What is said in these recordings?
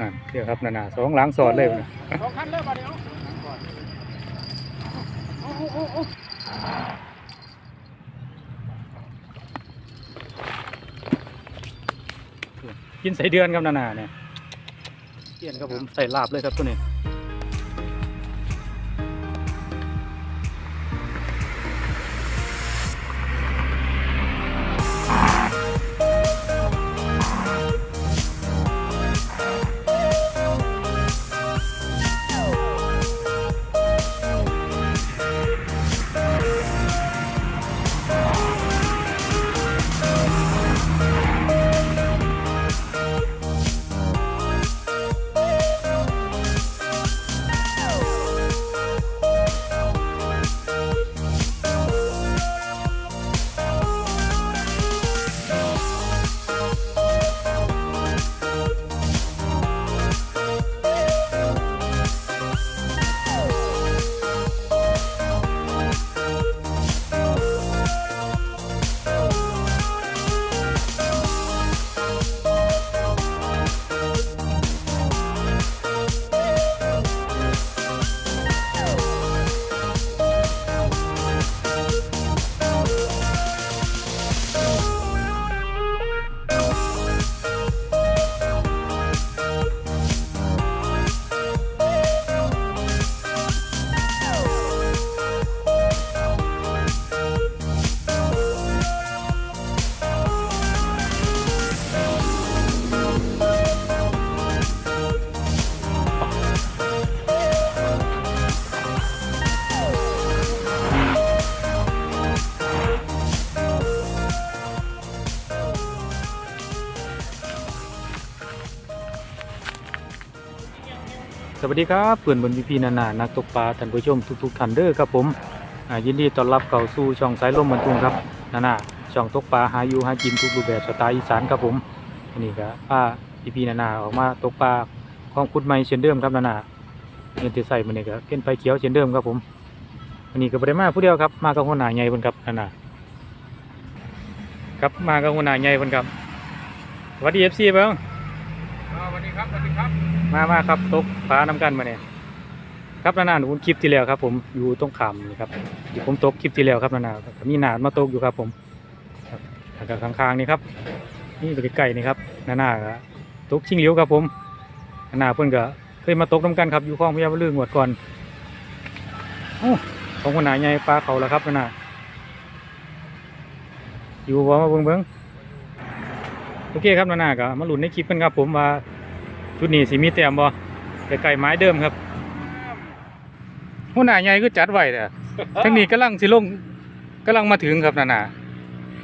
นั่นเดี๋ยวครับนานาสองหลังสอดเลยนะสองคันเลยมาเดี๋ยวกินใส่เดือนครับนานาเนี่ยเกี่ยนครับผมใส่ลาบเลยครับตัวนี้ สวัสดีครับเพื่อนบนวีพีนานานักตกปลาท่านผู้ชมทุกๆท่านเด้อครับผมยินดีต้อนรับเข้าสู่ช่องสายลมบรรทุงครับนานาช่องตกปลาหาอยู่หากินทุกรูปแบบสไตล์อีสานครับผมอันนี้ก็ป้าวีพีนานาออกมาตกปลาของคุดใหม่เช่นเดิมครับนานาเงินที่ใส่มันนี่ก็เป็นไปเขียวเช่นเดิมครับผมอันนี้ก็บ่ได้มาผู้เดียวครับมากับหัวหน้าใหญ่เพิ่นครับนานาครับมากับหัวหน้าใหญ่เพิ่นครับสวัสดี FC เบิ่งอ่า สวัสดีครับสวัสดีครับ มามาครับตกปลาน้ำกันมาเนี่ยครับนานๆผมคลิปที่แล้วครับ ผมอยู่ตรงขามนี่ครับที่ผมตกคลิปที่แล้วครับนานๆก็มีหนาดมาตกอยู่ครับ ผมครับแล้วก็ข้างๆนี่ครับ นี่ตัวใกล้ๆนี่ครับนาๆก็ตกชิงเหลียวครับผมนาๆเพิ่อนก็เคยมาตกน้ำกันครับอยู่คลองพญาบลืองวดก่อนโอ้ของคนหนาใหญ่ปลาเขาแล้วครับนาๆอยู่บ่มาเบิ่งเบิ่ง โอเคครับนาๆก็มาหลุนในคลิปกันครับ ผมว่าชุดนี้สิมีแต้มบ่แต่ไก่ไม้เดิมครับหัวหน้าใหญ่ก็จัดไว้แต่ทั้งนี้กำลังสิลงกำลังมาถึงครับนานา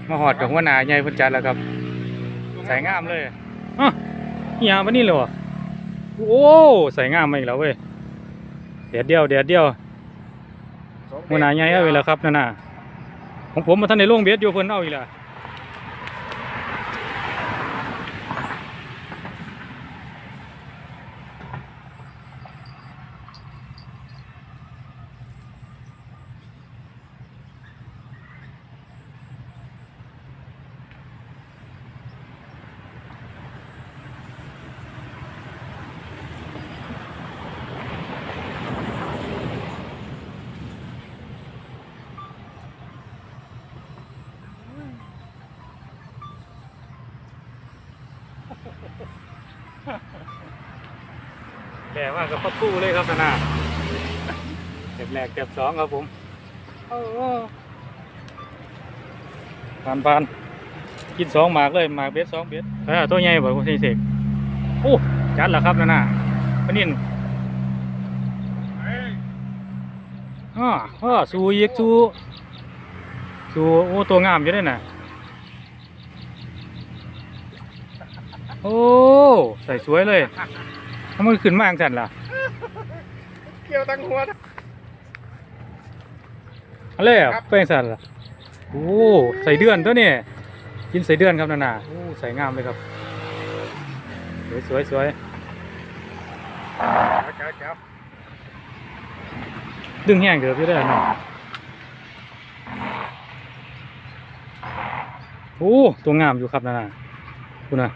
มาหอดกับหัวหน้าใหญ่เพิ่นจัดแล้วครับใส่งามเลยอ๋อเฮียวันนี้เลยวะโอ้ใส่งามมาอีกแล้วเว้ยเดียวเดียวเดียวเดียวหัวหน้าใหญ่เอาอีกแล้วครับนานาของผมมาท่านในโรงเบียดอยู่เพิ่นเอาอีกแล้ว แหลกมากกับพัดคู่เลยครับนานาเก็บแหลกเก็บสองครับผมโอ้โหผ่านผ่านกินสองหมากเลยหมากเบ็ดสองเบ็ดเออตัวใหญ่บ่คุณเสกโอ้จัดแล้วครับนานาปนินอ่าอ่าสู้อีกสู้สู้โอ้ตัวงามอยู่ด้วยน่ะโอ้ ใส่สวยเลย ทำไมขึ้นมาจังสันล่ะเกี่ยวตั้งหัวอะไรอะครับเป็นสันล่ะโอ้ใส่เดือนตัวนี่กินใส่เดือนครับนานาโอ้ใส่งามเลยครับ สวยสวยสวยเจ้าเจ้าดึงแห้งเดือบอยู่ได้อเนาะโอ้ตัวงามอยู่ครับนานาคุณนะ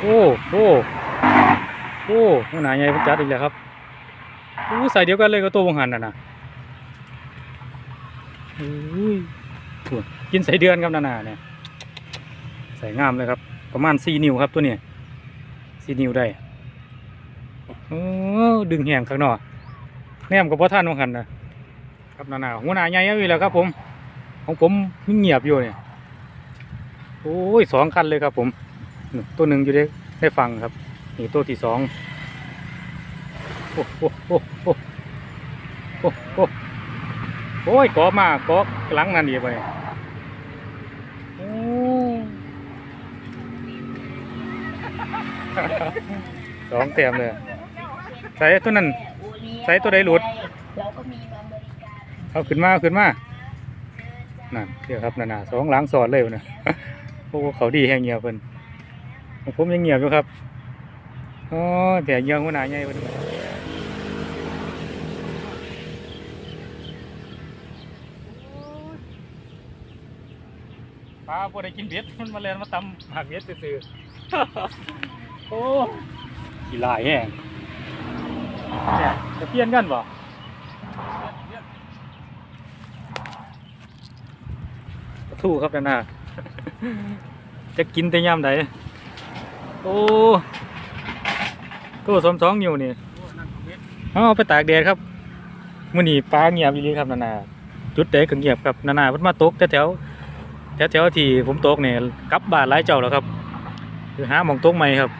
โอ้โอ้ โอ้หัวหน้าใหญ่พิ่นจัดอีกแล้วครับอู้ใส่เดียวกันเลยกับตัววงหันน่ะนะอุ้ยกินใส่เดือนครับนานาเนี่ยใส่งามเลยครับ ประมาณสี่นิ้วครับตัวนี้สี่นิ้วได้โอ้ดึงแหงข้างนอกแนมกับพ่อท่านวงหันนะครับนานาหัวหน้าใหญ่เอาอีกแล้วครับ ผม ของผมเงียบอยู่เนี่ยโอ้ยสองคันเลยครับ ผม ตัวหนึ่งอยู่ได้ได้ฟังครับ นี่ตัวที่สองโอ้โหโอ้โหโอ้โหโอ้ยเกาะมาเกาะหลังนั่นดีไปเนี่ยโอ้สองเต็มเลยใส่ตัวนั้นใส่ตัวใดหลุดเราก็มีมาบริการเอาขึ้นมาเอาขึ้นมานั่นเดี๋ยวครับนั่นน่ะสองหลังสอดเลยนะโอ้เขาดีแห้งเงียบเพิ่นของผมยังเงียบอยู่ครับ อ๋อแต่เงียบหัวหน้าใหญ่เพิ่นปลาพอได้กินเบ็ดมันมาเล่นมาตำหักเบ็ดซื่อๆโอ้กี่ลายแห้งเนี่ยจะเปลี่ยนกันบ่ทู่ครับนานาจะกินแต่ย่ำใดโอ้ ตัวสมสองนิ้วนี่เอาเอาไปตากแดดครับมื้อนี้ปลาเงียบอีหลีครับนานาจุดใดก็เงียบครับนานาเพิ่นมาตกแถวแถวแถวแถวๆที่ผมตกเนี่ยกลับบ้านหลายเจ้าแล้วครับคือหาหม่องตกใหม่ครับ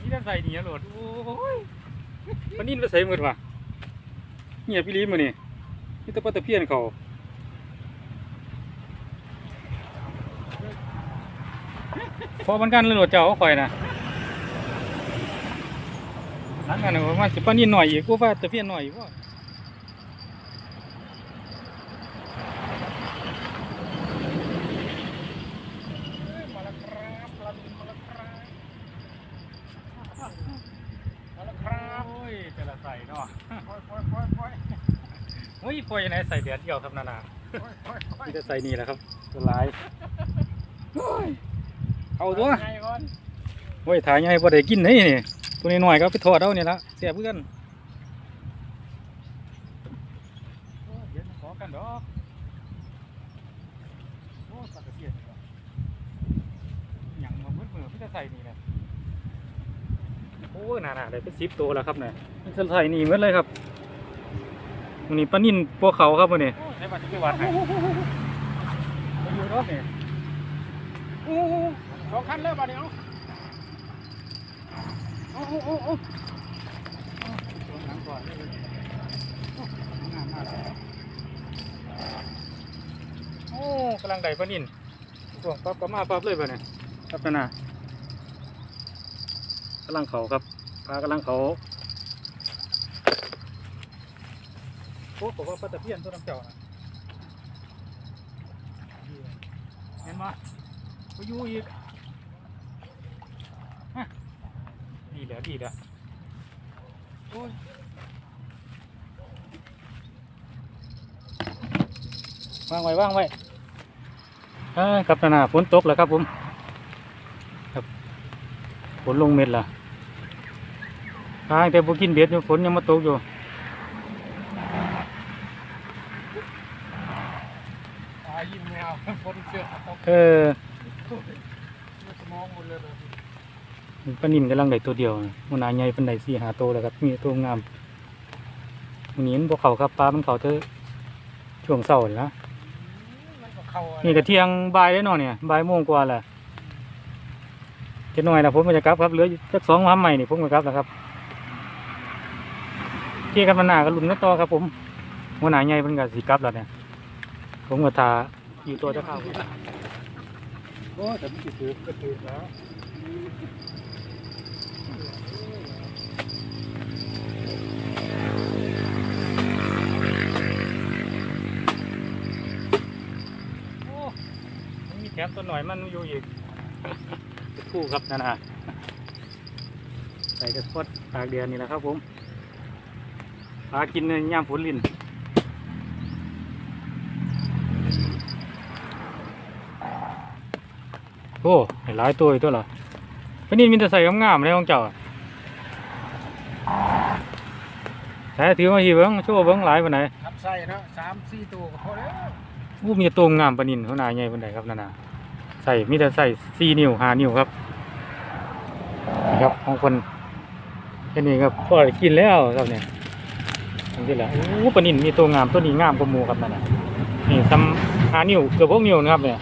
นี่จะใส่หนีโหลดโอ้ยมันนี่ไปใส่หมืดว่ะเงียบพี่ลีมานี่นี่ตะปะตะเพียนเขา พอมันกันเลยโหลดเจ้าข่อยนะหลังกันนะว่าสิปานนี่หน่อยอีกกูว่าตะเพียนหน่อยอีกว่าโอ้ยแต่ละใส่เนาะโอ้ยปล่อยยังไงใส่เดือนเดียวครับนานาจะใส่นี่แหละครับตัวลายโอ้ย เอาตัวโอ้ยถ่ายยังไงพอได้กินนี่นี่ตัวนี้หน่อยๆก็ไปทอดเอาเนี่ยละเสียเพื่อนโอ้ยเดี๋ยวมาขอกันดอกโอ้ยปลาตะเพียนนี่ว่ะหยังมามืดมือพี่จะใส่นี่แหละโอ้ยน่าๆได้เป็นสิบตัวแล้วครับเนี่ยมันจะใส่นี่หมดเลยครับมันนี่ปลานิ่นพวกเขาครับมันนี่ได้บัตรที่วัดไหนไปอยู่รถนี่โอ้โห สองคันเลยบัดนี้เอาโอ้โหโอ้โหหลังก่อนงามมากเลยโอ้กำลังได้ปลานิ่นพวกปั๊บก็มาปั๊บเลยป่ะเนี่ยครับนั่นน่ะกำลังเขาครับปลากำลังเขาโอ้ผมว่าปลาตะเพียนตัวน้ำเจ้านะเห็นไหมไปอยู่อีกฮะ ดีแล้วดีแล้วโอ้ยว่างไว้ว่างไว้อ่าครับนานาฝนตกแล้วครับผมครับฝนลงเม็ดและทางแต่พวกินเบ็ดอยู่ฝนยังมาตกอยู่ตายยิ้มไม่เอาฝนเสือกตก เออ สมองหมดเลยเลย ปลานิ่มกำลังได้ตัวเดียวนะมันนาใหญ่เป็นได้สี่หาตัวแล้วครับ มีตัวงามมันนี้มันบวเขาครับปลามันเขาเธอช่วงเสาร์นะมันก็เข้านี่กระเที่ยงบ่ายได้เนาะเนี่ยบ่ายโมงกว่าแหละเจ็ดหน่อยนะผมก็จะกลับครับเหลืออยู่สักสองวันใหม่นี่ผมก็กลับแล้วครับเที่ยงกันมาหนาก็ลุ้นกันต่อครับ ผมหัวหน้าใหญ่เป็นกับสีกลับแล้วเนี่ยผมก็ทาอยู่ตัวเจะเข้าโอ้แต่ไม่ติดถือก็ถือแล้ว แคมตัวหน่อยมันอยู่อีกคู่ครับนั่นฮะใส่กระพดลากเดือนนี่แหละครับผมปลากินย่ามฝนลินโอ้หลายตัวอีกตัวเหรอพี่นี่มีแต่ใส่งามๆเลยของเจ้าแส่ถือมาทีเบิ้งชั่วเบิ้งหลายปานไหนครัใส่นะสามสี่ตัวก็พอแล้วอู้มีตัวงามปานินเขาหนาใหญ่ปานไหนครับนานา ส่มีแต่ใส่สี่นิ้วห้านิ้วครับนี่ครับของคนแค่นี้ครับพอได้กินแล้วครับเนี่ยนี่แหละอู้ปนินมีตัวงามตัวนี้งามกว่าหมูครับนั่นน่ะนี่ซ้ำห้านิ้วเกือบหกนิ้วนะครับเนี่ย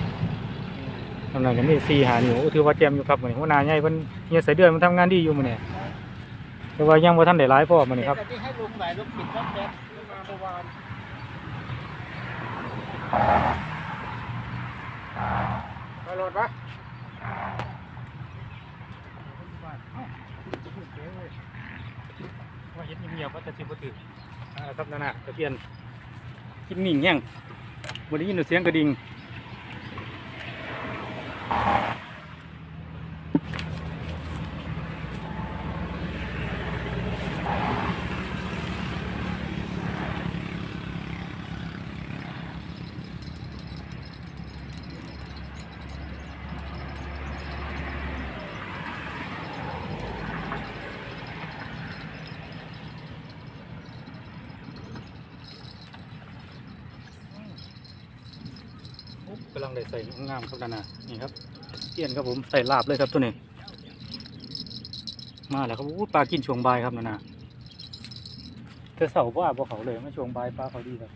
กำลังจะมีสี่หานิ้วถือว่าแจมอยู่ครับเหมือนหัวหน้าใหญ่เพิ่นเฮียใส่เดือนมันทำงานดีอยู่มื้อนี้แต่ว่ายังบ่ทันได้หลายพ่อมื้อนี้ครับให้ รถวะว่าเห็ดเงียบว่าจะสิบ่ถือครับนั่นน่ะตะเพียนกินหนิ่งแฮงวันนี้ยินเสียงกระดิ่ง ลังได้ใส่งามครับนั่นน่ะนี่ครับเพียนครับผมใส่ลาบเลยครับตัวนี้ มาแล้วครับปลากินช่วงบ่ายครับนั่นะแต่เสาร์บ่าบ่เขาเลยมาช่วงบ่ายปลาเขาดีครับ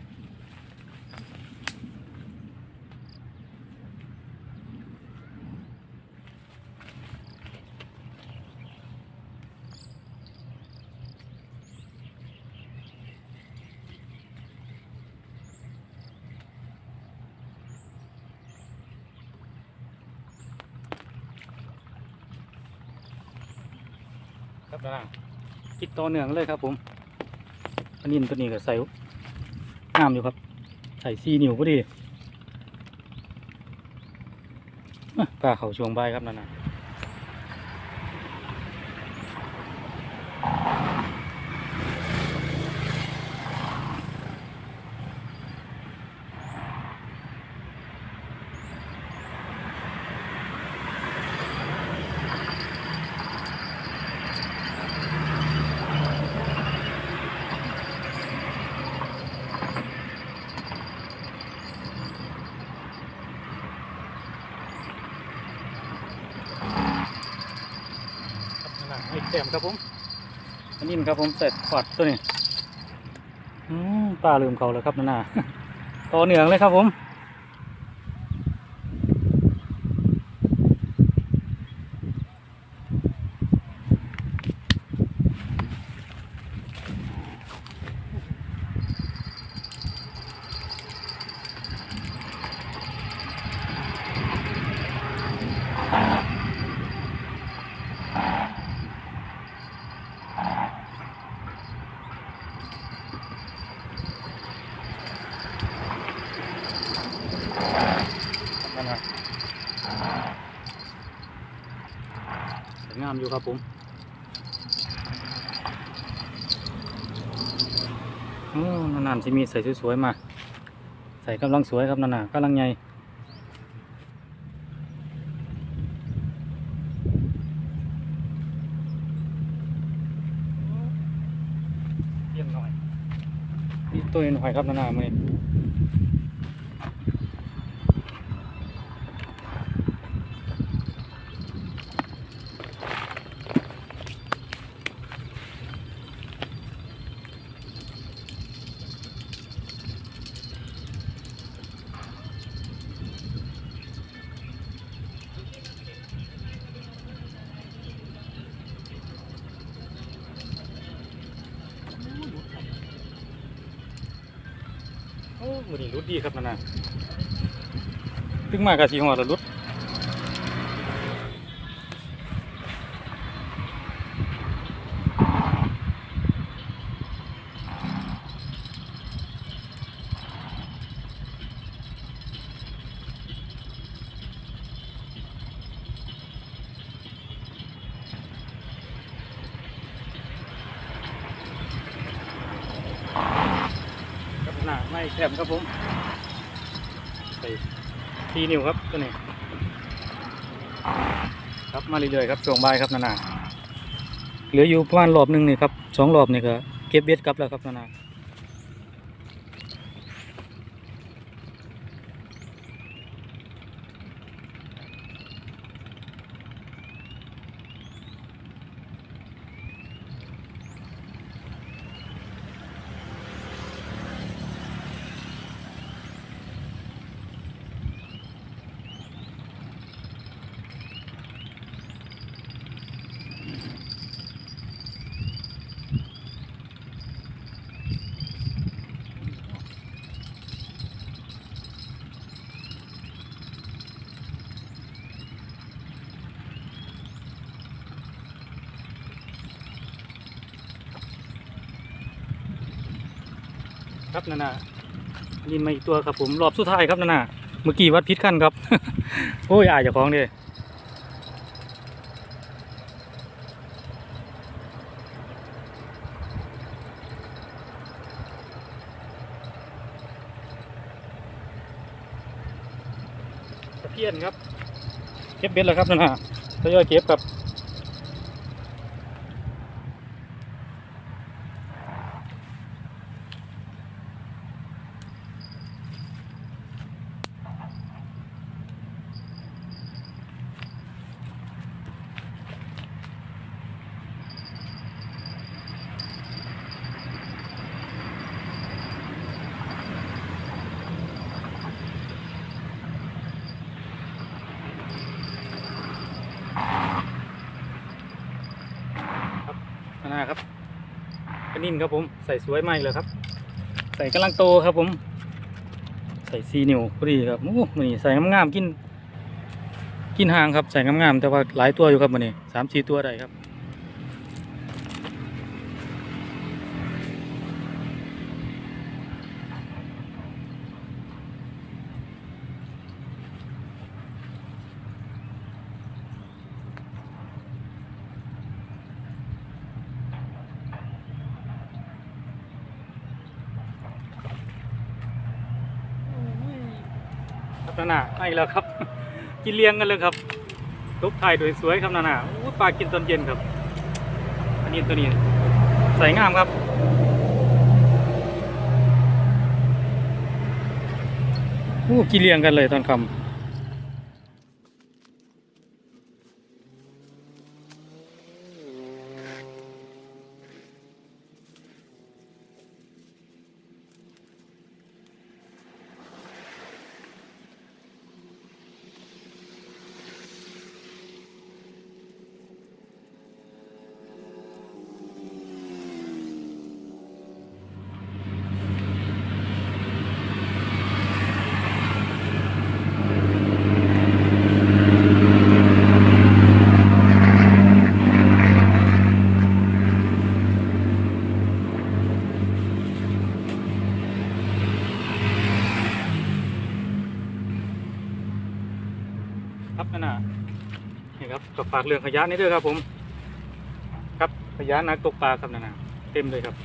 ล่างคิดต่อเนื่องเลยครับ ผมอันนี้ตัวนี้ก็ใส่งามอยู่ครับ ใส่ซีนิ้วพอดีอะปลาเขาช่วงใบครับนั่นน่ะครับนั่นน่ะไอ้แต้ม ครับผมอันนี้ครับผมเสร็จขวดตัวนี้อืมปลาลืมเขาแล้วครับนั่นน่ะต่อเนื่องเลยครับผม งามอยู่ครับผมโอ้นานๆจะมีใส่สวยๆมา ใส่กำลังสวยครับนั่นน่ะกำลังใหญ่เยี่ยมหน่อยนี่ตัวหน่อยครับนั่นน่ะมือนี้โมือนี้รุดดีครับนั่นน่ะถึงมากกะสีหอดแล้วรุด ครับหน้าไม่แคบครับผม ใส่ทีนิ้วครับตัวนี้ครับมาเรื่อยๆครับช่วงบ่ายครับนานาเหลืออยู่ประมาณรอบหนึ่งนี่ครับสองรอบนี่ก็เก็บเบ็ดกลับแล้วครับนานา ครับนานายินมาอีกตัวครับผมรอบสุดท้ายครับนานาเมื่อกี้วัดพิษขั้นครับ โอ้ยอายเจ้าของเด้ตะเพียนครับ เก็บเบ็ดแล้วครับนานาทยอยเก็บครับ นิ่นครับผมใส่สวยมากเลยครับ ใส่กำลังโตครับผม ใส่ซีนิวพอดีครับโอ้มันนี่ใส่งามๆกิน กินหางครับใส่งามๆแต่ว่าหลายตัวอยู่ครับมันนี่สามสี่ตัวได้ครับ นานาให้แล้วครับ กินเลี้ยงกันเลยครับลุกถ่ายสวยๆครับนานาอู้ปลากินตอนเย็นครับ อันนี้ตัวนี้ใส่งามครับอู้กินเลี้ยงกันเลยตอนคำ ครับนานานี่ครับกับฝากเรื่องขยะนี่ด้วยครับ ผม ครับขยะนักตกปลาครับนานาเต็มเลยครับ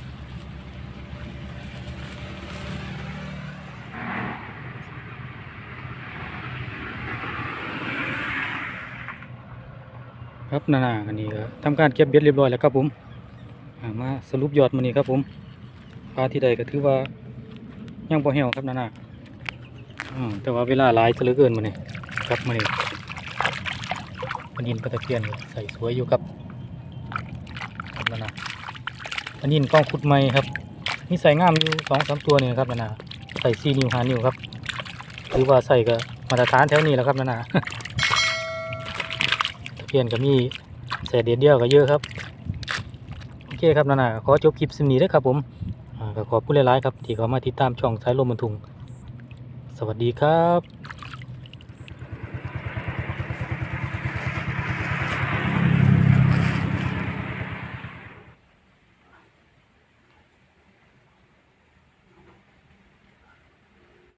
ครับนานาอันนี้ก็ทำการเก็บเบ็ดเรียบร้อยแล้วครับผมมาสรุปยอดมันนี้ครับผมปลาที่ใดก็ถือว่ายังพอเหี่ยวครับนานาอืมแต่ว่าเวลาหลายจะเหลือเกินมันนี่ครับมันนี่ มันยินปลาตะเพียนใส่สวยอยู่ครับครับนานาอันนี้กล้องขุดไม้ครับมีใส่งามอยู่สองสามตัวนี่นะครับนานาใส่สี่นิ้วหานิวครับถือว่าใส่ก็มาตรฐานแถวนี้แหล้วครับนานาเปลี่ยนก็มีเศษเดียวเดียวก็เยอะครับโอเคครับนานาขอจบคลิปสิมนี้ด้วยครับผมก็ขอบคุณหลายๆครับที่เขามาติดตามช่องสายลมบรรทุงสวัสดีครับ